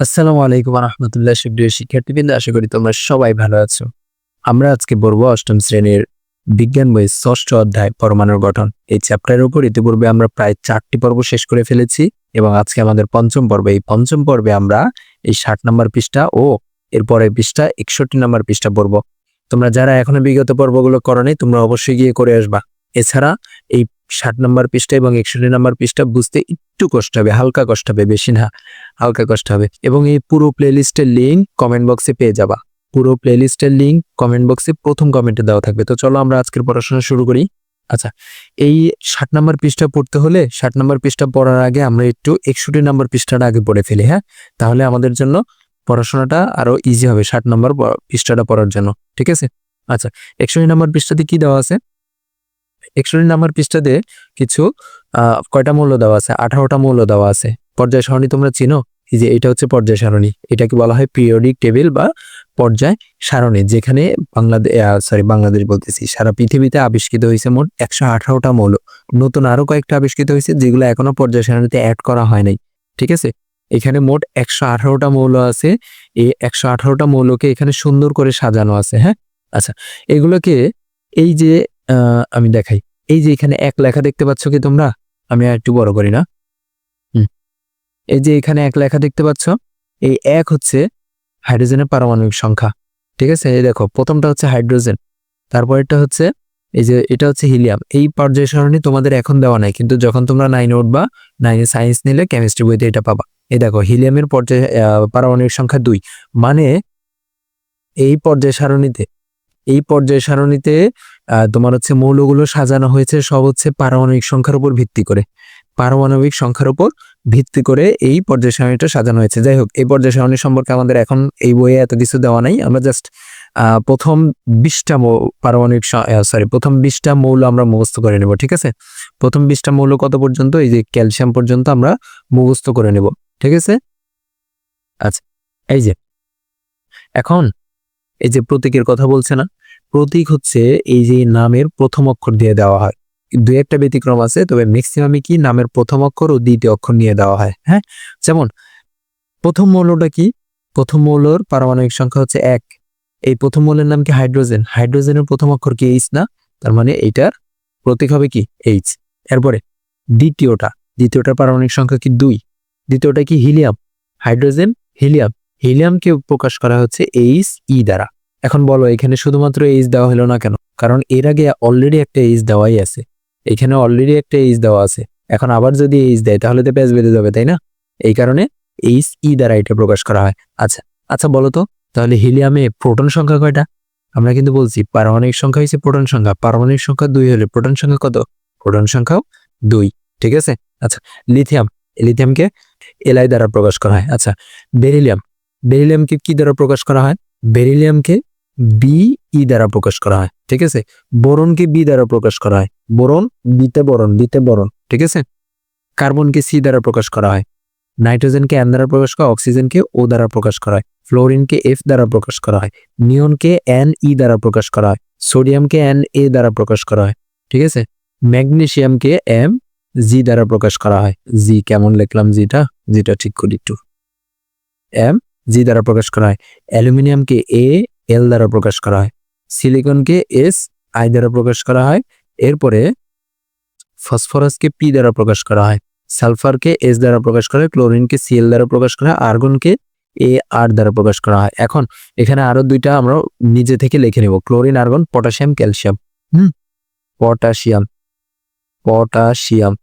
আসসালামু আলাইকুম রহমতুল্লাহ সুপ্রিয় শিক্ষার্থীবৃন্দ, আশা করি তোমরা সবাই ভালো আছো। আমরা আজকে পড়ব অষ্টম শ্রেণির বিজ্ঞান বই ষষ্ঠ অধ্যায়, পরমাণুর গঠন। এই চ্যাপ্টারের উপর ইতিপূর্বে আমরা প্রায় চারটি পর্ব শেষ করে ফেলেছি এবং আজকে আমাদের পঞ্চম পর্ব। এই পঞ্চম পর্বে আমরা এই ষাট নম্বর পৃষ্ঠা ও এরপরে পৃষ্ঠা একষট্টি নম্বর পৃষ্ঠা পড়ব। তোমরা যারা এখনও বিগত পর্বগুলো করনি, তোমরা অবশ্যই গিয়ে করে আসবা। এছাড়া এই ষাট নম্বর পৃষ্ঠা এবং একষট্টি নম্বর পৃষ্ঠা বুঝতে একটু কষ্ট হবে, হালকা কষ্ট হবে, বেশি না, হালকা কষ্ট হবে। এবং এই পুরো প্লেলিস্টের লিঙ্ক কমেন্ট বক্সে পেয়ে যাবা। পুরো প্লেলিস্টের লিঙ্ক কমেন্ট বক্সে প্রথম কমেন্টে দেওয়া থাকবে। তো চলো আমরা আজকের পড়াশোনা শুরু করি। আচ্ছা এই ষাট নম্বর পৃষ্ঠা পড়তে হলে ষাট নম্বর পৃষ্ঠা পড়ার আগে আমরা একটু একষট্টি নম্বর পৃষ্ঠাটা আগে পড়ে ফেলি হ্যাঁ? তাহলে আমাদের জন্য পড়াশোনাটা আরও ইজি হবে ষাট নম্বর পৃষ্ঠাটা পড়ার জন্য, ঠিক আছে? আচ্ছা একষট্টি নম্বর পৃষ্ঠাতে কি দেওয়া আছে? একষট্টি নম্বর পৃষ্ঠাতে কিছু কয়টা মূল্য দেওয়া আছে? আঠারোটা মূল্য দেওয়া আছে। পর্যায় সারণী তোমরা চিনো? এই যে এটা হচ্ছে পর্যায় সারণী। এটাকে বলা হয় পিরিয়ডিক টেবিল বা পর্যায় সারণী, যেখানে বাংলাদেশ সরি বাংলাদেশ বলতেছি। সারা পৃথিবীতে আবিষ্কৃত হয়েছে মোট একশো আঠারোটা মৌল। নতুন আরও কয়েকটা আবিষ্কৃত হয়েছে, যেগুলো এখনও পর্যায় সারণীতে অ্যাড করা হয় নাই। ঠিক আছে? এখানে মোট একশো আঠারোটা মৌল আছে। এই একশো আঠারোটা মৌলকে এখানে সুন্দর করে সাজানো আছে হ্যাঁ? আচ্ছা এগুলোকে এই যে আমি দেখাই। এই যে এখানে এক লেখা দেখতে পাচ্ছ কি তোমরা? আমি আর একটু বড় করি না। এই যে এখানে এক লেখা দেখতে পাচ্ছ, এই এক হচ্ছে হাইড্রোজেনের পারমাণবিক সংখ্যা, ঠিক আছে? এই দেখো, প্রথমটা হচ্ছে হাইড্রোজেন, তারপরেরটা হচ্ছে এই যে এটা হচ্ছে হিলিয়াম। এই পর্যায় সারণী তোমাদের এখন দেওয়া নাই, কিন্তু যখন তোমরা নাইনে উঠবা নাইনে সায়েন্স নিলে কেমিস্ট্রি বইতে এটা পাবা। এই দেখো, হিলিয়ামের পর্যায় পারমাণবিক সংখ্যা দুই মানে এই পর্যায় সারণীতে এই পর্যায় সারণীতে তোমার হচ্ছে মৌলগুলো সাজানো হয়েছে। সব হচ্ছে পারমাণবিক সংখ্যার উপর ভিত্তি করে। পারমাণবিক সংখ্যার উপর ভিত্তি করে এই পর্যায় সারণীটা সাজানো হয়েছে। যাই হোক, এই পর্যায় সারণী সম্পর্কে আমাদের এখন এই বইয়ে এত কিছু দেওয়া নাই। আমরা জাস্ট প্রথম বিশটা পারমাণবিক সরি প্রথম বিশটা মৌল আমরা মুখস্থ করে নেব, ঠিক আছে? প্রথম বিশটা মৌল কত পর্যন্ত? এই যে ক্যালসিয়াম পর্যন্ত আমরা মুখস্থ করে নেব, ঠিক আছে? আচ্ছা এই যে, এখন এই যে প্রতীকের কথা বলছে না, প্রতীক হচ্ছে এই যে নামের প্রথম অক্ষর দিয়ে দেওয়া হয়। দু একটা ব্যতিক্রম আছে, তবে ম্যাক্সিমামে কি? নামের প্রথম অক্ষর ও দ্বিতীয় অক্ষর নিয়ে দেওয়া হয় হ্যাঁ? যেমন, প্রথম মৌলটা কি? প্রথম মৌলর পারমাণবিক সংখ্যা হচ্ছে এক। এই প্রথম মৌলের নাম কি? হাইড্রোজেন। হাইড্রোজেনের প্রথম অক্ষর কি? এইচ না? তার মানে এইটার প্রতীক হবে কি? এইচ এরপরে, দ্বিতীয়টা। দ্বিতীয়টার পারমাণবিক সংখ্যা কি? দুই। দ্বিতীয়টা কি? হিলিয়াম। Hydrogen, helium. হিলিয়ামকে প্রকাশ করা হচ্ছে এইচ ই দ্বারা। এখন বলো, এখানে শুধুমাত্র এইচ দেওয়া হলো না কেন? কারণ এর আগে অলরেডি একটা এইচ দেওয়াই আছে। এখানে অলরেডি একটা এইচ দেওয়া আছে। এখন আবার যদি এইচ দেয়, তাহলে তো প্যাচ বেঁধে যাবে, তাই না? এই কারণে এইচ ই দ্বারা এটা প্রকাশ করা হয়। আচ্ছা আচ্ছা বলো তো, তাহলে হিলিয়ামে প্রোটন সংখ্যা কয়টা? আমরা কিন্তু বলছি পারমাণবিক সংখ্যা হচ্ছে প্রোটন সংখ্যা। পারমাণবিক সংখ্যা দুই হলে প্রোটন সংখ্যা কত? প্রোটন সংখ্যাও দুই, ঠিক আছে? আচ্ছা লিথিয়াম, লিথিয়ামকে এলআই দ্বারা প্রকাশ করা হয়। আচ্ছা বেরিলিয়াম বেরিলিয়ামকে কি দ্বারা প্রকাশ করা হয় বেরিলিয়ামকে বি ই দ্বারা প্রকাশ করা হয় ঠিক আছে বোরনকে বি দ্বারা প্রকাশ করা হয় বোরন বিতে বরন বিতে বরন ঠিক আছে কার্বনকে সি দ্বারা প্রকাশ করা হয় নাইট্রোজেনকে এন দ্বারা প্রকাশ করা হয় অক্সিজেনকে ও দ্বারা প্রকাশ করা হয় ফ্লোরিনকে এফ দ্বারা প্রকাশ করা হয় নিয়নকে এন ই দ্বারা প্রকাশ করা হয় সোডিয়ামকে এন এ দ্বারা প্রকাশ করা হয় ঠিক আছে ম্যাগনেসিয়ামকে এম জি দ্বারা প্রকাশ করা হয় জি কেমন লিখলাম জিটা জিটা ঠিক করি একটু এম জি দ্বারা প্রকাশ করা হয়। অ্যালুমিনিয়ামকে এ এল দ্বারা প্রকাশ করা হয়। সিলিকনকে এস আই দ্বারা প্রকাশ করা হয়। এরপরে ফসফরাসকে পি দ্বারা প্রকাশ করা হয়। সালফারকে এস দ্বারা প্রকাশ করা হয়। ক্লোরিনকে সিএল দ্বারা প্রকাশ করা হয়। আর্গনকে এ আর দ্বারা প্রকাশ করা হয়। এখন এখানে আরও দুইটা আমরা নিজে থেকে লিখে নেব। Chlorine, argon, potassium, calcium. হুম? পটাশিয়াম। পটাশিয়াম।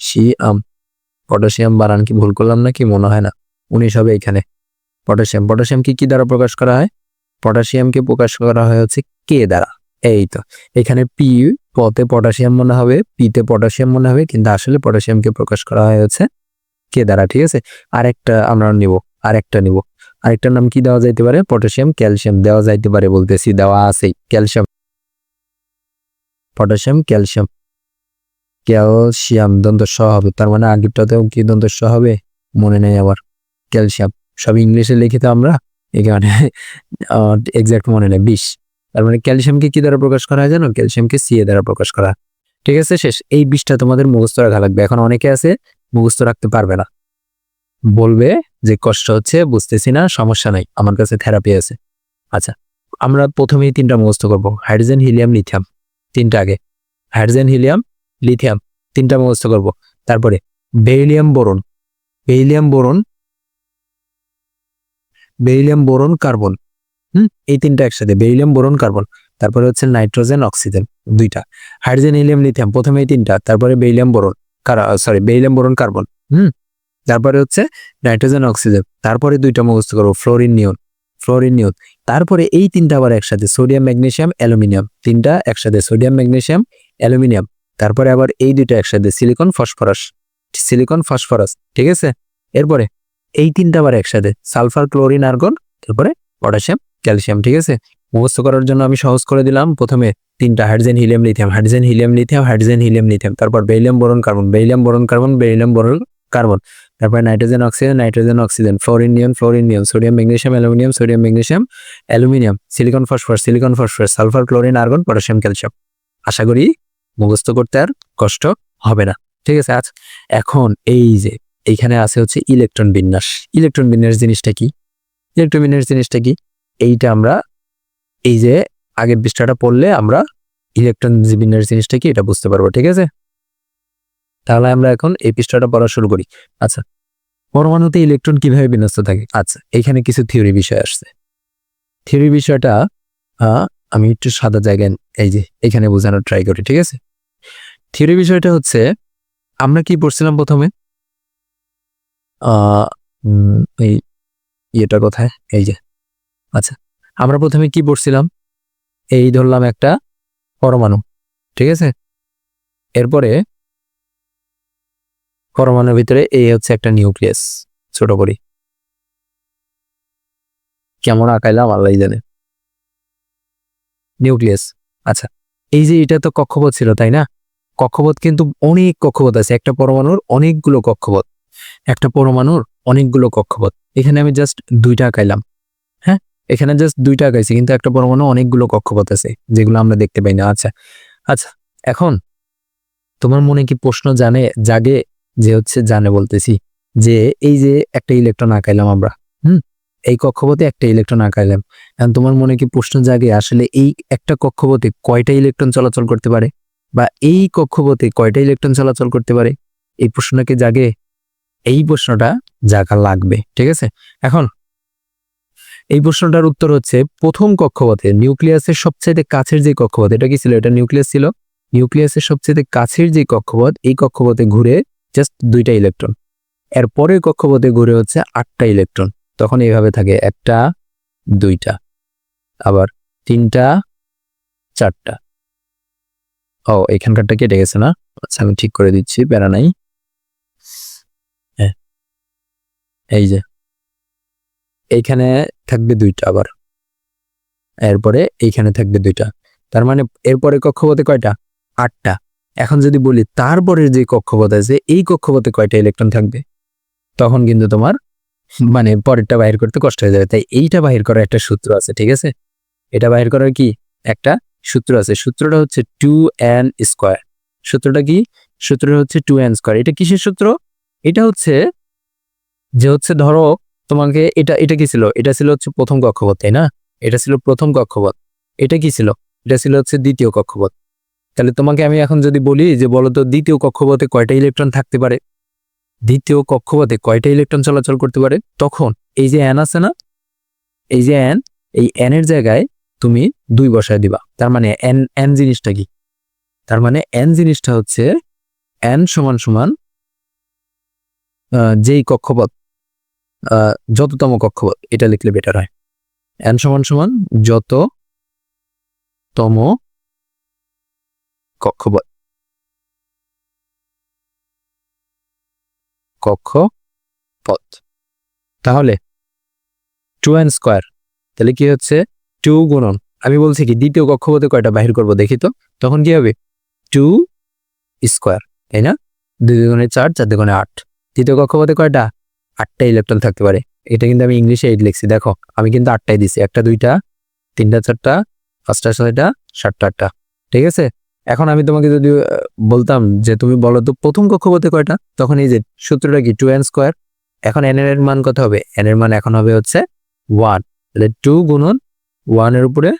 শিয়াম। পটাশিয়াম বানান কি? ভুল করলাম নাকি? মনে হয় না। উনিশ হবে এখানে। পটাশিয়াম। পটাশিয়ামকে কি কি দ্বারা প্রকাশ করা হয়? পটাশিয়ামকে প্রকাশ করা হয় হচ্ছে কে দ্বারা? এই তো। এখানে পি পতে পটাশিয়াম মনে হবে, পিতে পটাশিয়াম মনে হবে, কিন্তু আসলে পটাশিয়ামকে প্রকাশ করা হয় হচ্ছে কে দ্বারা, ঠিক আছে? আরেকটা আমরা নিব, আরেকটা নিব। আরেকটার নাম কি দেওয়া যাইতে পারে? পটাশিয়াম, ক্যালসিয়াম দেওয়া যাইতে পারে বলতেছি, দেওয়া আছেই। ক্যালসিয়াম। Potassium, calcium. ক্যালসিয়াম দন্ত স হবে তার মানে আগেরটাতেও কি দন্ত হবে মনে নেই আবার ক্যালসিয়াম সব ইংলিশে লিখিত আমরা এখানে এক্সাক্ট মনে নেই বিষ তার মানে ক্যালসিয়ামকে কি দ্বারা প্রকাশ করা হয় জানো? ক্যালসিয়ামকে সি এ দ্বারা প্রকাশ করা। ঠিক আছে, শেষ। এই বিষটা তোমাদের মুখস্থ রাখা লাগবে। এখন অনেকে আছে, মুখস্থ রাখতে পারবে না। বলবে যে কষ্ট হচ্ছে, বুঝতেছি না, সমস্যা নাই, আমার কাছে থেরাপি আছে। আচ্ছা আমরা প্রথমেই তিনটা মুখস্থ করব। হাইড্রোজেন হিলিয়াম লিথিয়াম তিনটা আগে। হাইড্রোজেন হিলিয়াম লিথিয়াম তিনটা মুখস্থ করব। তারপরে beryllium boron beryllium boron beryllium boron, carbon. হুম? এই তিনটা একসাথে বেরিলিয়াম বোরন, কার্বন। তারপরে হচ্ছে নাইট্রোজেন, অক্সিজেন, দুইটা। হাইড্রোজেন, হিলিয়াম, লিথিয়াম, প্রথমে এই তিনটা, তারপরে beryllium boron sorry beryllium boron, carbon. হুম? তারপরে হচ্ছে নাইট্রোজেন, অক্সিজেন। তারপরে দুইটা মুখস্থ করব, ফ্লোরিন নিয়ন ফ্লোরিন নিয়ন। তারপরে এই তিনটা আবার একসাথে, সোডিয়াম, ম্যাগনেসিয়াম, অ্যালুমিনিয়াম। তিনটা একসাথে, সোডিয়াম, ম্যাগনেসিয়াম, অ্যালুমিনিয়াম। তারপরে আবার এই দুইটা একসাথে, সিলিকন, ফসফরাস সিলিকন, ফসফরাস, ঠিক আছে? এরপরে এই তিনটা আবার একসাথে, সালফার, ক্লোরিন, আর্গন, তারপরে পটাশিয়াম, ক্যালসিয়াম, ঠিক আছে? মুখস্থ করার জন্য আমি সহজ করে দিলাম। প্রথমে তিনটা hydrogen, helium, lithium. Hydrogen, helium, lithium, hydrogen, helium, lithium. তারপর beryllium boron, carbon. Beryllium boron, carbon beryllium boron, carbon. তারপরে nitrogen, oxygen nitrogen, oxygen. Fluorine, neon fluorine, neon. Sodium magnesium aluminium, sodium magnesium aluminium, silicon, phosphorus. Silicon, phosphorus, sulphur, chlorine, argon, potassium, calcium. আশা করি মুখস্থ করতে আর কষ্ট হবে না। ঠিক আছে, আজ এখন এই যে এইখানে আছে হচ্ছে ইলেকট্রন বিন্যাস। ইলেকট্রন বিন্যাস জিনিসটা কি? ইলেকট্রন বিন্যাস জিনিসটা কি? এইটা আমরা এই যে আগের পৃষ্ঠাটা পড়লে আমরা ইলেকট্রন বিন্যাস জিনিসটা কি এটা বুঝতে পারব, ঠিক আছে? তাহলে আমরা এখন এই পৃষ্ঠাটা পড়া শুরু করি। আচ্ছা পরমাণুতে ইলেকট্রন কীভাবে বিন্যস্ত থাকে? আচ্ছা এখানে কিছু থিওরি বিষয় আসছে। থিওরি বিষয়টা আমি একটু সাদা জায়গায় এই যে এখানে বোঝানোর ট্রাই করি, ঠিক আছে? থিওরি বিষয়টা হচ্ছে, আমরা কি পড়ছিলাম প্রথমে? এই ইয়েটা কোথায়? এই যে আচ্ছা আমরা প্রথমে কি পড়ছিলাম এই ধরলাম একটা পরমাণু, ঠিক আছে? এরপরে পরমাণুর ভিতরে এই হচ্ছে একটা নিউক্লিয়াস ছোট করি। কেমন আঁকাইলাম আল্লাহ জানে। নিউক্লিয়াস আচ্ছা এই যে এটা তো কক্ষপথ ছিল, তাই না? কক্ষপথ কিন্তু অনেক কক্ষপথ আছে, একটা পরমাণুর অনেকগুলো কক্ষপথ। একটা পরমাণুর অনেকগুলো কক্ষপথ। এখানে আমি জাস্ট দুইটা আঁকাইলাম হ্যাঁ? এখানে জাস্ট দুইটা আঁকাইছি, কিন্তু একটা পরমাণু অনেকগুলো কক্ষপথ আছে, যেগুলো আমরা দেখতে পাই না। আচ্ছা আচ্ছা এখন তোমার মনে কি প্রশ্ন জানে, জাগে যে হচ্ছে জানে বলতেছি যে এই যে একটা ইলেকট্রন আঁকাইলাম আমরা, হুম? এই কক্ষপথে একটা ইলেকট্রন আঁকাইলাম। এখন তোমার মনে কি প্রশ্ন জাগে আসলে এই একটা কক্ষপথে কয়টা ইলেকট্রন চলাচল করতে পারে? বা এই কক্ষপথে কয়টা ইলেকট্রন চলাচল করতে পারে? এই প্রশ্নটাকে জাগে? এই প্রশ্নটা জাগা লাগবে, ঠিক আছে? এখন, এই প্রশ্নটার উত্তর হচ্ছে, প্রথম কক্ষপথে নিউক্লিয়াসের সবচাইতে কাছের যে কক্ষপথ, এটা কি ছিল? এটা নিউক্লিয়াস ছিল? নিউক্লিয়াসের সবচেয়ে কাছের যে কক্ষপথ, এই কক্ষপথে ঘুরে জাস্ট দুইটা ইলেকট্রন। এর পরের কক্ষপথে ঘুরে হচ্ছে আটটা ইলেকট্রন। তখন এইভাবে থাকে, একটা, দুইটা, আবার তিনটা, চারটা। ও, এখানকারটা কেটে গেছে না? আচ্ছা আমি ঠিক করে দিচ্ছি, প্যারা নাই হ্যাঁ এই যে। এইখানে থাকবে দুইটা আবার। এরপরে এইখানে থাকবে দুইটা। তার মানে এরপরে কক্ষপথে কয়টা? আটটা। এখন যদি বলি তারপরের যে কক্ষপথ আছে, এই কক্ষপথে কয়টা ইলেকট্রন থাকবে? তখন কিন্তু তোমার মানে পরেরটা বাহির করতে কষ্ট হয়ে যাবে। তাই এইটা বাহির করার একটা সূত্র আছে, ঠিক আছে? এটা বাহির করার কি? একটা সূত্র আছে। সূত্রটা হচ্ছে টু এন স্কোয়ার সূত্রটা কি? সূত্রটা হচ্ছে টু এন স্কোয়ার এটা কিসের সূত্র? এটা হচ্ছে যে হচ্ছে ধরো তোমাকে এটা এটা কি ছিল? এটা ছিল হচ্ছে প্রথম কক্ষপথ, তাই না? এটা ছিল প্রথম কক্ষপথ। এটা কি ছিল? এটা ছিল হচ্ছে দ্বিতীয় কক্ষপথ। তাহলে তোমাকে আমি এখন যদি বলি যে বলো তো দ্বিতীয় কক্ষপথে কয়টা ইলেকট্রন থাকতে পারে? দ্বিতীয় কক্ষপথে কয়টা ইলেকট্রন চলাচল করতে পারে? তখন এই যে অ্যান আছে না? এই যে অ্যান এই অ্যান এর জায়গায় তুমি দুই বসায় দিবা। তার মানে এন এন জিনিসটা কি? তার মানে এন জিনিসটা হচ্ছে এন সমান সমান যেই কক্ষপথ যততম কক্ষপথ, এটা লিখলে বেটার হয়। এন সমান সমান যত তম কক্ষপথ। কক্ষপথ। তাহলে টু এন স্কোয়ার তাহলে কি হচ্ছে? টু গুণন। আমি বলছি কি, দ্বিতীয় কক্ষপথে কয়টা বাহির করব দেখি তো। তখন কি হবে? টু স্কোয়ার তাই না? দুই দুগুণে চার চার দুগুণে আট। তৃতীয় কক্ষপথে কয়টা? আটটা ইলেকট্রন থাকতে পারে। এটা কিন্তু আমি ইংলিশে এইট লিখছি। দেখো, আমি কিন্তু আটটাই দিছি। একটা, দুইটা, তিনটা, চারটা, পাঁচটা, ছয়টা, সাতটা, আটটা। ঠিক আছে? এখন আমি তোমাকে যদি বলতাম যে তুমি বলো তো প্রথম কক্ষপথে কয়টা? তখন এই যে সূত্রটা কি? টু এন স্কোয়ার এখন এন এর মান কত হবে? এন এর মান এখন হবে হচ্ছে ওয়ান তাহলে টু গুণন ওয়ানের উপরে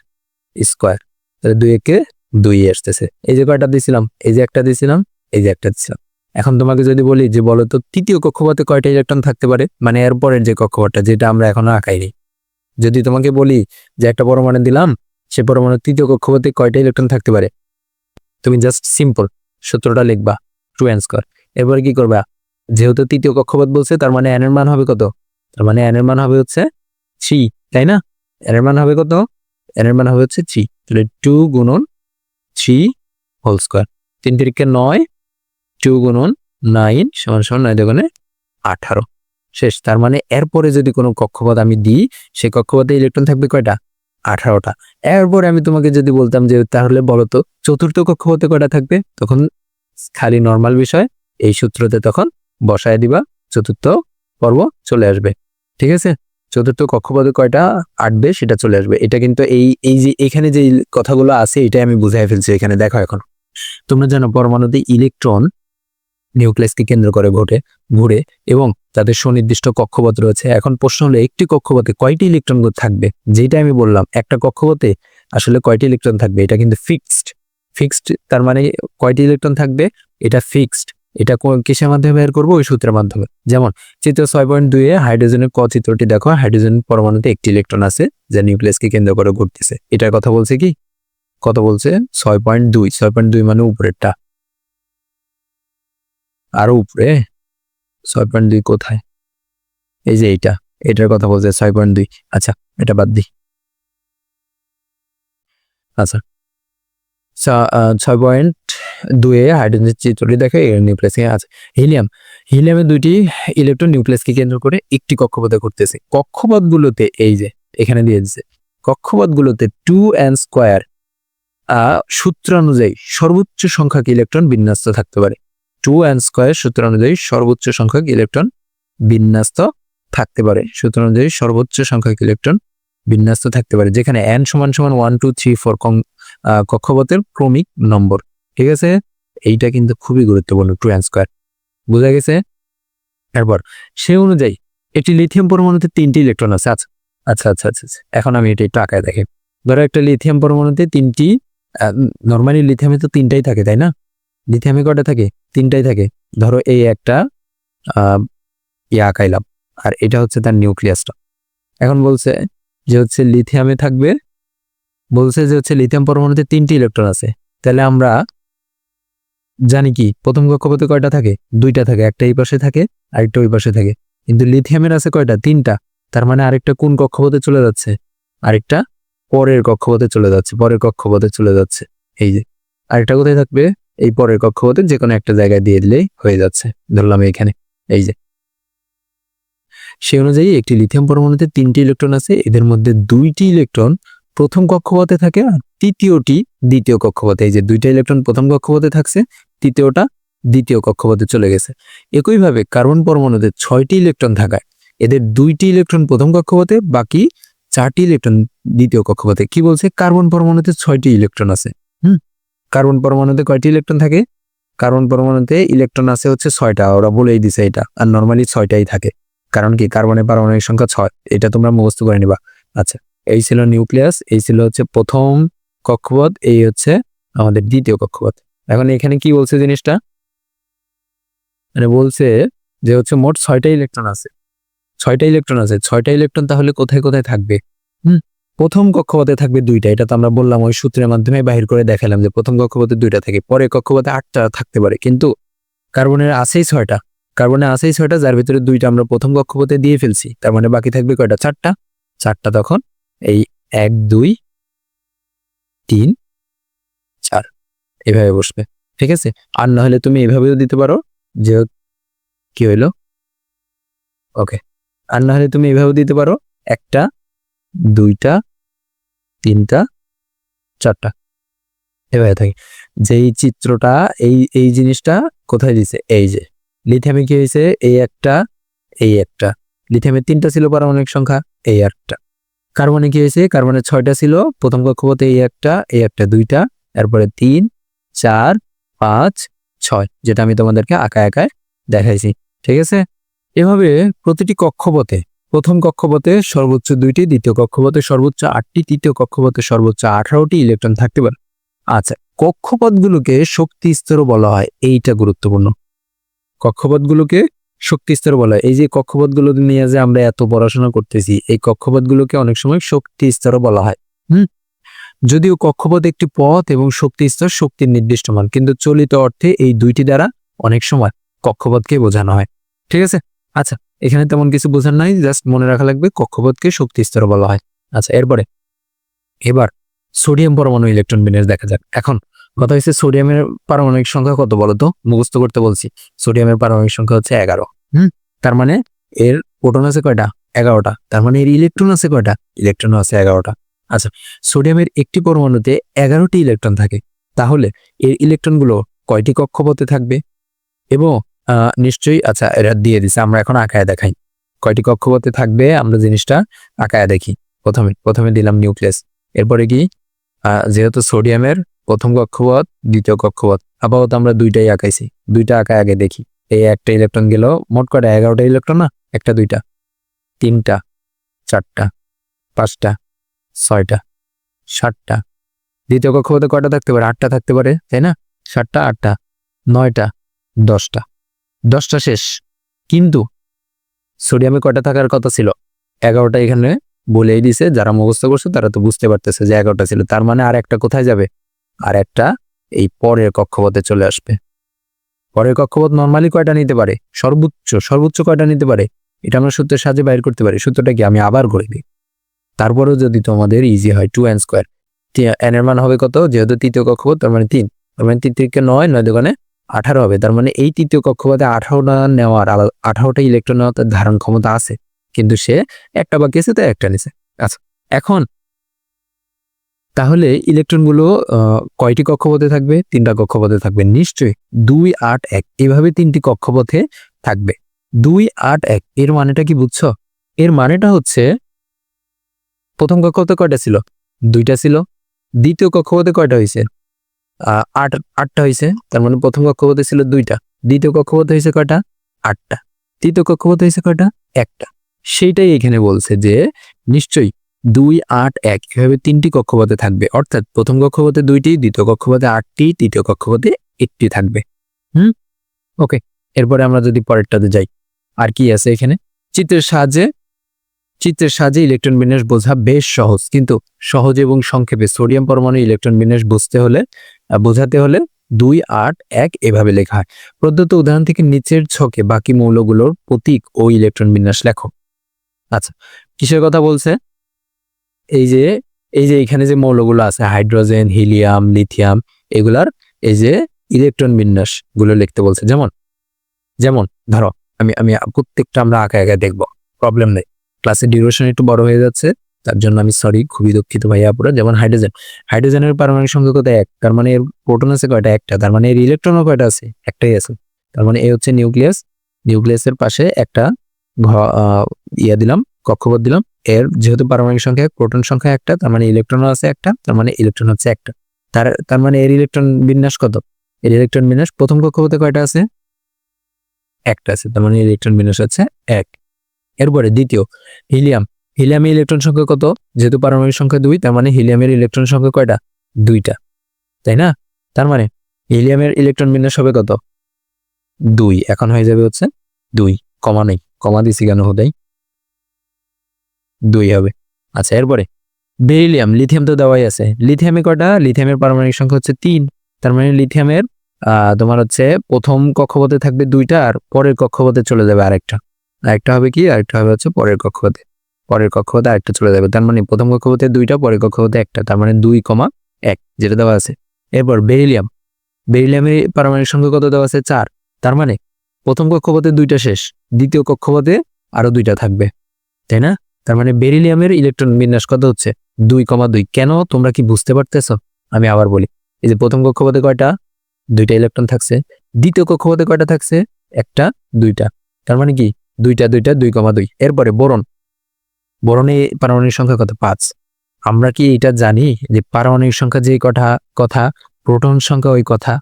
স্কোয়ার তাহলে দুই একে দুই আসতেছে। এই যে কয়টা দিছিলাম? এই যে একটা দিছিলাম, এই যে একটা দিছিলাম। এখন তোমাকে যদি বলি যে বলো তো তৃতীয় কক্ষপথে কয়টা ইলেকট্রন থাকতে পারে? মানে এর পরের যে কক্ষপথটা, যেটা আমরা এখনও আঁকাইনি। যদি তোমাকে বলি যে একটা পরমাণু দিলাম, সে পরমাণু তৃতীয় কক্ষপথে কয়টা ইলেকট্রন থাকতে পারে? তুমি জাস্ট সিম্পল সূত্রটা লিখবা টু এন স্কোয়ার এরপরে কি করবা? যেহেতু তৃতীয় কক্ষপথ বলছে, তার মানে এর মান হবে কত? তার মানে এর মান হবে হচ্ছে থ্রি তাই না? এর মান হবে কত? এর মান হবে হচ্ছে থ্রি তাহলে টু গুণন থ্রি হোল স্কোয়ার তিন তিরিকে নয় টু গুণন নাইন সমান সমান নয় দোকানে আঠারো। শেষ, তার মানে এরপরে যদি কোনো কক্ষপথ আমি দিই, সেই কক্ষপথে ইলেকট্রন থাকবে কয়টা? আঠারোটা। এরপরে আমি তোমাকে যদি বলতাম যে তাহলে বলো তো, চতুর্থ কক্ষপথে কয়টা থাকবে? তখন খালি নর্মাল বিষয়, এই সূত্রতে তখন বসায় দিবা, চতুর্থ পর্ব চলে আসবে। ঠিক আছে? চতুর্থ কক্ষপথে কয়টা আটবে সেটা চলে আসবে। এটা কিন্তু এই এই যে এখানে যে কথাগুলো আছে, এটাই আমি বুঝাই ফেলছি এখানে। দেখো এখন। তোমরা জানো পরমাণুতে ইলেকট্রন নিউক্লিয়াসকে কেন্দ্র করে ঘটে ঘুরে এবং তাদের সুনির্দিষ্ট কক্ষপথ রয়েছে। এখন প্রশ্ন হলো, একটি কক্ষপথে কয়টি ইলেকট্রন থাকবে? যেটা আমি বললাম, একটা কক্ষপথে আসলে কয়টি ইলেকট্রন থাকবে? এটা কিন্তু ফিক্সড। ফিক্সড তার মানে কয়টি ইলেকট্রন থাকবে? এটা ফিক্সড। এটা কিসের মাধ্যমে বের করব? ওই সূত্রের মাধ্যমে। যেমন, চিত্র ছয় পয়েন্ট দুইয়ে হাইড্রোজেনের ক চিত্রটি দেখো, হাইড্রোজেন পরমাণুতে একটি ইলেকট্রন আছে যা নিউক্লিয়াসকে কেন্দ্র করে ঘুরতেছে। এটার কথা বলছে কি? কত বলছে ছয় পয়েন্ট দুই। ছয় পয়েন্ট দুই মানে উপরেরটা। আরও উপরে? ছয় পয়েন্ট দুই কোথায়? এই যে এইটা, এটার কথা বলছে, ছয় পয়েন্ট দুই। আচ্ছা এটা বাদ দিই আচ্ছা। ছয় পয়েন্ট দুয়ে হাইড্রোজেন চিত্রটি দেখে নিউক্লিয়াসে আছে? হিলিয়াম। হিলিয়ামে দুইটি ইলেকট্রন নিউক্লিয়াসকে কেন্দ্র করে একটি কক্ষপথে ঘুরতেছে। কক্ষপথগুলোতে, এই যে, এখানে দিয়ে দিচ্ছে কক্ষপথগুলোতে টু অ্যান্ড স্কোয়ার সূত্র অনুযায়ী সর্বোচ্চ সংখ্যক ইলেকট্রন বিন্যস্ত থাকতে পারে। টু অ্যান্ড স্কোয়ার সূত্র অনুযায়ী সর্বোচ্চ সংখ্যক ইলেকট্রন বিন্যস্ত থাকতে পারে। সূত্র অনুযায়ী সর্বোচ্চ সংখ্যক ইলেকট্রন বিন্যস্ত থাকতে পারে। যেখানে এন সমান সমান ওয়ান টু থ্রি ফোর কক্ষপথের ক্রমিক নম্বর। ঠিক আছে? এইটা কিন্তু খুবই গুরুত্বপূর্ণ টু অ্যান্ড স্কোয়ার বোঝা গেছে? এরপর, সে অনুযায়ী একটি লিথিয়াম পরমাণুতে তিনটি ইলেকট্রন আছে। আচ্ছা আচ্ছা আচ্ছা আচ্ছা আচ্ছা। এখন আমি এটা একটু আঁকায় দেখি। ধরো একটা লিথিয়াম পরমাণুতে তিনটি নর্মালি লিথিয়ামে তো তিনটাই থাকে, তাই না? লিথিয়ামে কটা থাকে? তিনটাই থাকে। ধরো এই একটা ইয়ে আঁকাইলাম। আর এটা হচ্ছে তার নিউক্লিয়াসটা এখন বলছে যে হচ্ছে লিথিয়ামে থাকবে, বলছে যে হচ্ছে লিথিয়াম পরমাণুতে তিনটি ইলেকট্রন আছে। তাহলে আমরা জানি কি, প্রথম কক্ষপথে কয়টা থাকে? দুইটা থাকে। একটা এই পাশে থাকে, আরেকটা ওই পাশে থাকে। কিন্তু লিথিয়ামের আছে কয়টা? তিনটা। তার মানে আরেকটা কোন কক্ষপথে চলে যাচ্ছে? আরেকটা পরের কক্ষপথে চলে যাচ্ছে, পরের কক্ষপথে চলে যাচ্ছে। এই যে, আরেকটা কোথায় থাকবে? এই পরের কক্ষপথে যে কোনো একটা জায়গায় দিয়ে দিলেই হয়ে যাচ্ছে। ধরলাম এখানে এই যে। সেই অনুযায়ী একটি লিথিয়াম পরমাণুতে তিনটি ইলেকট্রন আছে। এদের মধ্যে দুইটি ইলেকট্রন প্রথম কক্ষপথে থাকে আর তৃতীয়টি দ্বিতীয় কক্ষপথে। এই যে দুইটা ইলেকট্রন প্রথম কক্ষপথে থাকছে, তৃতীয়টা দ্বিতীয় কক্ষপথে চলে গেছে। একইভাবে কার্বন পরমাণুতে ছয়টি ইলেকট্রন থাকায় এদের দুইটি ইলেকট্রন প্রথম কক্ষপথে, বাকি চারটি ইলেকট্রন দ্বিতীয় কক্ষপথে। কি বলছে? কার্বন পরমাণুতে ছয়টি ইলেকট্রন আছে। হুম? কার্বন পরমাণুতে কয়টি ইলেকট্রন থাকে? কার্বন পরমাণুতে ইলেকট্রন আছে হচ্ছে ছয়টা, ওরা বলেই দিছে এটা, আর নর্মালি ছয়টাই থাকে। কারণ কি? কার্বনের পারমাণবিক সংখ্যা ছয়, এটা তোমরা মুখস্থ করে নিবা। আচ্ছা এই ছিল নিউক্লিয়াস, এই ছিল হচ্ছে প্রথম কক্ষপথ, এই হচ্ছে আমাদের দ্বিতীয় কক্ষপথ। এখন এখানে কি বলছে জিনিসটা? মানে বলছে যে হচ্ছে মোট ছয়টা ইলেকট্রন আছে। ছয়টা ইলেকট্রন আছে, ছয়টা ইলেকট্রন তাহলে কোথায় কোথায় থাকবে? হুম? প্রথম কক্ষপথে থাকবে দুইটা। এটা তো আমরা বললাম ওই সূত্রের মাধ্যমে বাহির করে দেখালাম যে প্রথম কক্ষপথে দুইটা থাকে, পরে কক্ষপথে আটটা থাকতে পারে। কিন্তু কার্বনের আছেই ছয়টা। কার্বনের আছেই ছয়টা, যার ভিতরে দুইটা আমরা প্রথম কক্ষপথে দিয়ে ফেলছি। তার মানে বাকি থাকবে কয়টা? চারটা। চারটা তখন এই এক, দুই, তিন, চার। এভাবে বসবে। ঠিক আছে? আর না হলে তুমি এভাবেও দিতে পারো যে কি হইল? ওকে। আর না হলে তুমি এভাবেও দিতে পারো, একটা, দুইটা তিনটা, চারটা। এভাবে থাকে। যেই চিত্রটা, এই এই জিনিসটা কোথায় দিছে? এই যে লিথিয়ামে কি হয়েছে? এই একটা এই একটা। লিথিয়ামের তিনটা ছিল পারমাণবিক সংখ্যা, এই একটা। কার্বনে কি হয়েছে? কার্বনের ছয়টা ছিল, প্রথম কক্ষপথে এই একটা এই একটা দুইটা, এরপরে তিন, চার, পাঁচ, ছয়, যেটা আমি তোমাদেরকে আঁকা একায় দেখাইছি। ঠিক আছে? এভাবে প্রতিটি কক্ষপথে প্রথম কক্ষপথে সর্বোচ্চ দুইটি, দ্বিতীয় কক্ষপথে সর্বোচ্চ আটটি, তৃতীয় কক্ষপথে সর্বোচ্চ আঠারোটি ইলেকট্রন থাকতে পারে। আচ্ছা কক্ষপথগুলোকে শক্তি স্তরও বলা হয়, এইটা গুরুত্বপূর্ণ। কক্ষপথগুলোকে শক্তি স্তর বলা হয়। এই যে কক্ষপথগুলো নিয়ে যে আমরা এত পড়াশোনা করতেছি, এই কক্ষপথগুলোকে অনেক সময় শক্তি স্তরও বলা হয়। হুম? যদিও কক্ষপথ একটি পথ এবং শক্তি স্তর শক্তির নির্দিষ্ট মান, কিন্তু চলিত অর্থে এই দুইটি দ্বারা অনেক সময় কক্ষপথকে বোঝানো হয়। ঠিক আছে? আচ্ছা এখানে তেমন কিছু বোঝার নাই জাস্ট মনে রাখা লাগবে কক্ষপথকে শক্তি স্তর বলা হয়। আচ্ছা এরপরে, এবার সোডিয়াম পরমাণু ইলেকট্রন বিন্যাস দেখা যাক। এখন, কথা হচ্ছে সোডিয়ামের পারমাণবিক সংখ্যা কত বলতো? মুখস্থ করতে বলছি। সোডিয়ামের পারমাণবিক সংখ্যা হচ্ছে এগারো। হুম? তার মানে এর প্রোটন আছে কয়টা? এগারোটা। তার মানে এর ইলেকট্রন আছে কয়টা? ইলেকট্রন আছে এগারোটা। আচ্ছা সোডিয়ামের একটি পরমাণুতে এগারোটি ইলেকট্রন থাকে। তাহলে এর ইলেকট্রনগুলো কয়টি কক্ষপথে থাকবে? এবং নিশ্চয়ই আচ্ছা এরা দিয়ে দিছে, আমরা এখন আঁকায় দেখাই। কয়টি কক্ষপথে থাকবে, আমরা জিনিসটা আঁকায় দেখি। প্রথমে প্রথমে দিলাম নিউক্লিয়াস। এরপরে কি? যেহেতু সোডিয়ামের প্রথম কক্ষপথ, দ্বিতীয় কক্ষপথ, আপাতত আমরা দুইটাই আঁকাইছি। দুইটা আঁকায় আগে দেখি। এই একটা ইলেকট্রন গেল, মোট কটা এগারোটা ইলেকট্রন না? একটা, দুইটা। তিনটা, চারটা, পাঁচটা, ছয়টা, সাতটা। দ্বিতীয় কক্ষপথে কয়টা থাকতে পারে? আটটা থাকতে পারে, তাই না? সাতটা, আটটা, নয়টা, দশটা। দশটা শেষ। কিন্তু সোডিয়ামে কয়টা থাকার কথা ছিল? এগারোটা এখানে বলেই দিছে, যারা মুখস্থ করছে তারা তো বুঝতে পারতেছে যে এগারোটা ছিল। তার মানে আর একটা কোথায় যাবে? আর একটা এই পরের কক্ষপথে চলে আসবে। পরের কক্ষপথ নর্মালি কয়টা নিতে পারে? সর্বোচ্চ সর্বোচ্চ কয়টা নিতে পারে? এটা আমরা সূত্রের সাহায্যে বাইর করতে পারি। সূত্রটা কি? আমি আবার করে দিই। তারপরেও যদি তোমাদের ইজি হয় টু এন স্কোয়ার এন এর মান হবে কত? যেহেতু তৃতীয় কক্ষপথ, তার মানে তিন। তার মানে তিন তিনকে নয় নয় দোকানে আঠারো হবে। তার মানে এই তৃতীয় কক্ষপথে আঠারোটা নেওয়ার আঠারোটা ইলেকট্রন নেওয়ার তার ধারণ ক্ষমতা আছে। কিন্তু সে একটা বাকি আছে তাই একটা নিছে। আচ্ছা এখন তাহলে ইলেকট্রনগুলো কয়টি কক্ষপথে থাকবে? তিনটা কক্ষপথে থাকবে। নিশ্চয়ই দুই, আট, এক। এভাবে তিনটি কক্ষপথে থাকবে। দুই, আট, এক। এর মানেটা কি বুঝছ? এর মানেটা হচ্ছে প্রথম কক্ষপথে কয়টা ছিল? দুইটা ছিল। দ্বিতীয় কক্ষপথে কয়টা হয়েছে আট, আটটা হয়েছে তার মানে প্রথম কক্ষপথে ছিল দুইটা। দ্বিতীয় কক্ষপথে হয়েছে কয়টা? আটটা। তৃতীয় কক্ষপথে হয়েছে কয়টা? একটা। সেইটাই এখানে বলছে যে, নিশ্চয়ই দুই, আট, এক এভাবে তিনটি কক্ষপথে থাকবে। অর্থাৎ প্রথম কক্ষপথে দুইটি, দ্বিতীয় কক্ষপথে আটটি, তৃতীয় কক্ষপথে একটি থাকবে। হুম? ওকে। এরপরে আমরা যদি পরেরটাতে যাই। আর কি আছে এখানে? চিত্রের সাহায্যে চিত্রের সাহায্যে ইলেকট্রন বিন্যাস বোঝা বেশ সহজ, কিন্তু সহজ এবং সংক্ষেপে সোডিয়াম পরমাণু ইলেকট্রন বিন্যাস বুঝতে হলে বোঝাতে হলে দুই আট এক এভাবে লেখা হয়। প্রদত্ত উদাহরণ থেকে নিচের ছকে বাকি মৌলগুলোর প্রতীক ও ইলেকট্রন বিন্যাস লেখো। আচ্ছা কিসের কথা বলছে? এই যে এই যে এখানে যে মৌলগুলো আছে, হাইড্রোজেন, হিলিয়াম, লিথিয়াম, এগুলার এই যে ইলেকট্রন বিন্যাসগুলো লিখতে বলছে। যেমন যেমন, ধরো, আমি আমি প্রত্যেকটা আমরা আঁকা একা দেখব, প্রবলেম নেই। ক্লাসের ডিউরেশন একটু বড় হয়ে যাচ্ছে, তার জন্য আমি সরি খুবই দুঃখিত ভাইয়া পুরো যেমন হাইড্রোজেন হাইড্রোজেনের পারমাণবিক সংখ্যা কত এক তার মানে এর প্রোটন আছে কয়টা? একটা। তার মানে এর ইলেকট্রনও কয়টা আছে? একটাই আছে। তার মানে এ হচ্ছে নিউক্লিয়াস নিউক্লিয়াসের পাশে একটা ইয়া দিলাম, কক্ষপথ দিলাম। এর যেহেতু পারমাণবিক সংখ্যা প্রোটন সংখ্যা একটা, তার মানে ইলেকট্রনও আছে একটা, তার মানে ইলেকট্রন হচ্ছে একটা। তার তার মানে এর ইলেকট্রন বিন্যাস কত? এর ইলেকট্রন বিন্যাস প্রথম কক্ষপথে কয়টা আছে? একটা আছে, তার মানে ইলেকট্রন বিন্যাস হচ্ছে এক। এরপরে দ্বিতীয়, হিলিয়াম। হিলিয়ামের ইলেকট্রন সংখ্যা কত? যেহেতু পারমাণবিক সংখ্যা দুই, তার মানে হিলিয়ামের ইলেকট্রন সংখ্যা কয়টা? দুইটা। তাই না? তার মানে হিলিয়ামের ইলেকট্রন বিন্যাস হবে কত? দুই। এখন হয়ে যাবে হচ্ছে দুই। কমা নেই। কমা দিছি কেন হোদাই দুই? হবে। আচ্ছা এরপরে বেরিলিয়াম, লিথিয়াম তো দেওয়াই আছে। লিথিয়ামে কয়টা? লিথিয়ামের পারমাণবিক সংখ্যা হচ্ছে তিন। তার মানে লিথিয়ামের তোমার হচ্ছে প্রথম কক্ষপথে থাকবে দুইটা আর পরের কক্ষপথে চলে যাবে আরেকটা। আরেকটা হবে কি? আরেকটা হবে হচ্ছে পরের কক্ষপথে। পরের কক্ষপথে আরেকটা চলে যাবে। তার মানে প্রথম কক্ষপথে দুইটা, পরের কক্ষপথে একটা। তার মানে দুই কমা এক, যেটা দেওয়া আছে। এরপর বেরিলিয়াম। বেরিলিয়ামের পারমাণবিক সংখ্যা কত দেওয়া আছে? চার। তার মানে প্রথম কক্ষপথে দুইটা শেষ। দ্বিতীয় কক্ষপথে আরও দুইটা থাকবে। তাই না? তার মানে বেরিলিয়ামের ইলেকট্রন বিন্যাস কত হচ্ছে? দুই কমা দুই। কেন? তোমরা কি বুঝতে পারতেছো? আমি আবার বলি। এই যে প্রথম কক্ষপথে কয়টা? দুইটা ইলেকট্রন থাকছে। দ্বিতীয় কক্ষপথে কয়টা থাকছে? একটা, দুইটা। তার মানে কি? দুইটা দুইটা, দুই কমা দুই। এরপরে বোরন। বোরনে পারমাণবিক সংখ্যা কত? পাঁচ। আমরা কি এটা জানি যে পারমাণবিক সংখ্যা যে কথা কথা, প্রোটন সংখ্যা ওই কথা,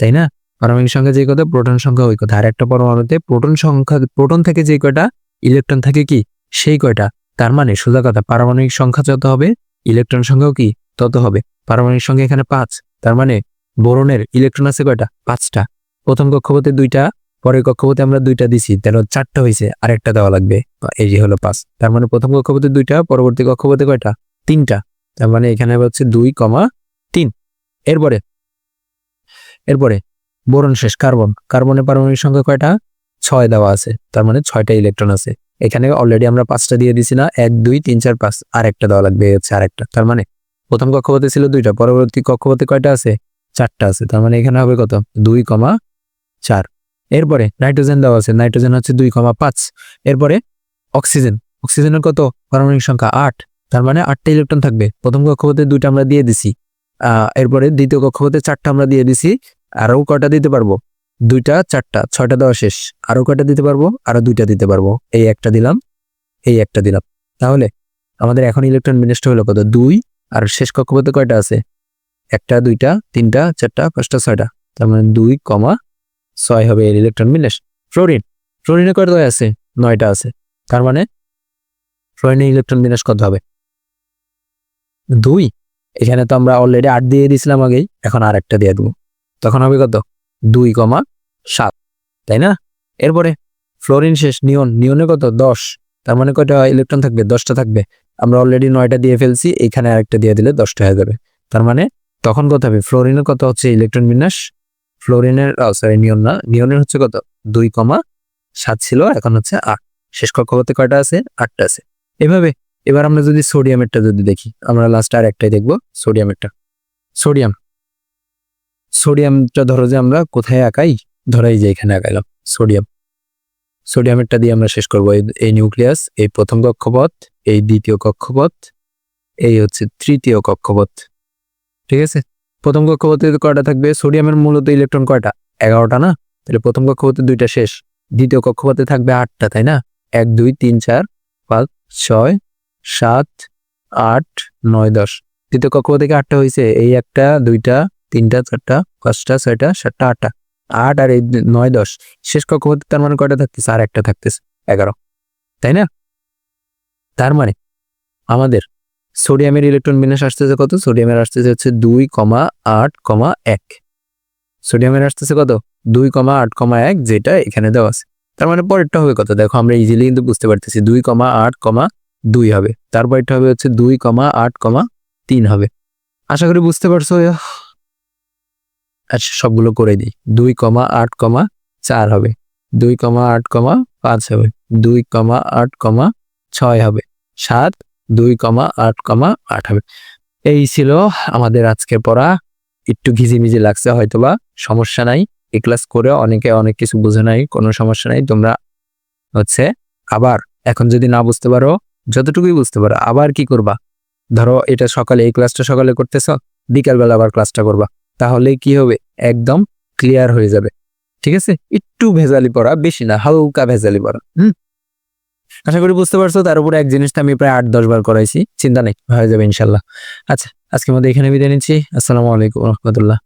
তাই না? পারমাণবিক সংখ্যা যে কথা প্রোটন সংখ্যা ওই কথা। আর একটা পরমাণুতে প্রোটন সংখ্যা, প্রোটন থেকে যে কয়টা ইলেকট্রন থাকে কি? সেই কয়টা। তার মানে সোজা কথা, পারমাণবিক সংখ্যা যত হবে, ইলেকট্রন সংখ্যাও কি? তত হবে। পারমাণবিক সংখ্যা এখানে পাঁচ। তার মানে বোরনের ইলেকট্রন আছে কয়টা? পাঁচটা। প্রথম কক্ষপথে দুইটা পরের কক্ষপথে আমরা দুইটা দিছি, তাহলে চারটা হয়েছে আর একটা দেওয়া লাগবে। এই যে হলো পাঁচ। তার মানে প্রথম কক্ষপথে দুইটা, পরবর্তী কক্ষপথে কয়টা? তিনটা। তার মানে এখানে হচ্ছে দুই কমা তিন। এরপরে এরপরে, বোরন শেষ, কার্বন। কার্বনের পারমাণবিক সংখ্যা কয়টা? ছয় দেওয়া আছে, তার মানে ছয়টা ইলেকট্রন আছে। এখানে অলরেডি আমরা পাঁচটা দিয়ে দিছি না, এক, দুই, তিন, চার, পাঁচ আর একটা দেওয়া লাগবে, হচ্ছে আরেকটা। তার মানে প্রথম কক্ষপথে ছিল দুইটা, পরবর্তী কক্ষপথে কয়টা আছে? চারটা আছে, তার মানে এখানে হবে কত? দুই কমা চার। এরপরে নাইট্রোজেন দেওয়া আছে, নাইট্রোজেন হচ্ছে দুই কমা পাঁচ। এরপরে অক্সিজেন, অক্সিজেনের কত? পারমাণবিক সংখ্যা আট। তার মানে আটটা ইলেকট্রন থাকবে। প্রথম কক্ষপথে দুইটা আমরা দিয়ে দিছি। এরপরে দ্বিতীয় কক্ষপথে চারটা আমরা দিয়ে দিছি। আরও কয়টা দিতে পারব? দুইটা, চারটা, ছয়টা দেওয়া শেষ। আরও কয়টা দিতে পারব? আরও দুইটা দিতে পারব। এই একটা দিলাম, এই একটা দিলাম। তাহলে আমাদের এখন ইলেকট্রন বিনষ্ট হলো কত? দুই। আর শেষ কক্ষপথে কয়টা আছে? একটা, দুইটা, তিনটা, চারটা, পাঁচটা, ছয়টা। তার মানে দুই কমা ছয় হবে এর ইলেকট্রন বিন্যাস ফ্লোরিন ফ্লোরিনে কয়টা আছে? নয়টা আছে। তার মানে ফ্লোরিনের ইলেকট্রন বিন্যাস কত হবে? দুই। এখানে তো আমরা অলরেডি আট দিয়ে দিয়েছিলাম আগেই, এখন আর একটা দিয়ে দেবো। তখন হবে কত? দুই কমা সাত, তাই না? এরপরে ফ্লোরিন শেষ, নিয়ন। নিয়নে কত? দশ। তার মানে কয়টা ইলেকট্রন থাকবে? দশটা থাকবে। আমরা অলরেডি নয়টা দিয়ে ফেলছি, এখানে আরেকটা দিয়ে দিলে দশটা হয়ে যাবে। তার মানে তখন কত হবে? ফ্লোরিনের কত হচ্ছে? ইলেকট্রন বিন্যাস ফ্লোরিনের সরি নিয়ন না, নিয়নের হচ্ছে কত? দুই কমা সাত ছিল, এখন হচ্ছে আট। শেষ কক্ষপথে কয়টা আছে? আটটা আছে। এভাবে এবার আমরা যদি সোডিয়ামেরটা যদি দেখি, আমরা লাস্ট আর একটাই দেখব, সোডিয়ামেরটা। সোডিয়াম। সোডিয়ামটা ধরো যে আমরা কোথায় আঁকাই, ধরাই যে এখানে আঁকাইলাম, সোডিয়াম। সোডিয়ামেরটা দিয়ে আমরা শেষ করব এই- নিউক্লিয়াস, এই প্রথম কক্ষপথ, এই দ্বিতীয় কক্ষপথ, এই হচ্ছে তৃতীয় কক্ষপথ। ঠিক আছে? প্রথম কক্ষপথে কয়টা থাকবে? সোডিয়ামের মূলত ইলেকট্রন কয়টা? এগারোটা না? তাহলে প্রথম কক্ষপথে দুইটা শেষ। দ্বিতীয় কক্ষপথে থাকবে আটটা, তাই না? এক, দুই, তিন, চার, পাঁচ, ছয়, সাত, আট, নয়, দশ। দ্বিতীয় কক্ষপথ থেকে আটটা হয়েছে? এই একটা, দুইটা, তিনটা, চারটা, পাঁচটা, ছয়টা, সাতটা, আটটা। আট আর এই নয়, দশ। শেষ কক্ষপথে তার মানে কয়টা থাকতেছে? আর একটা থাকতেছে। এগারো। তাই না? তার মানে আমাদের সোডিয়ামের ইলেকট্রন বিন্যাস আসতেছে কত? সোডিয়ামের আসতেছে হচ্ছে দুই কমা আট কমা এক। সোডিয়ামের আসতেছে কত? দুই কমা আট কমা এক যেটা এখানে দেওয়া আছে। তার মানে পরেরটা হবে কত? দেখো, আমরা ইজিলি কিন্তু বুঝতে পারতেছি। দুই কমা আট কমা দুই হবে। তারপরটা হবে হচ্ছে দুই কমা আট কমা তিন হবে। আশা করি বুঝতে পারছ? আচ্ছা সবগুলো করে দিই। দুই কমা আট কমা চার হবে। দুই কমা আট কমা পাঁচ হবে। দুই কমা আট কমা ছয় হবে। সাত দুই কমা আট কমা আট হবে। এই ছিল আমাদের আজকে পড়া। একটু ঘিজিমিজি লাগছে হয়তোবা, সমস্যা নাই। এই ক্লাস করে অনেকে অনেক কিছু বুঝে নাই, কোনো সমস্যা নাই। তোমরা হচ্ছে আবার এখন যদি না বুঝতে পারো, যতটুকুই বুঝতে পারো, আবার কি করবা? ধরো এটা সকালে, এই ক্লাসটা সকালে করতেছ, বিকালবেলা আবার ক্লাসটা করবা। তাহলে কি হবে? একদম ক্লিয়ার হয়ে যাবে। ঠিক আছে? একটু ভেজালি পড়া, বেশি না, হালকা ভেজালি পড়া। হুম? আশা করি বুঝতে পারছ, তার উপরে এক জিনিসটা আমি প্রায় আট, দশ বার করাইছি, চিন্তা নেই, হয়ে যাবে ইনশাল্লাহ। আচ্ছা আজকে মধ্যে এখানে বিদায় নিচ্ছি, আসসালামু আলাইকুম রহমতুল্লাহ।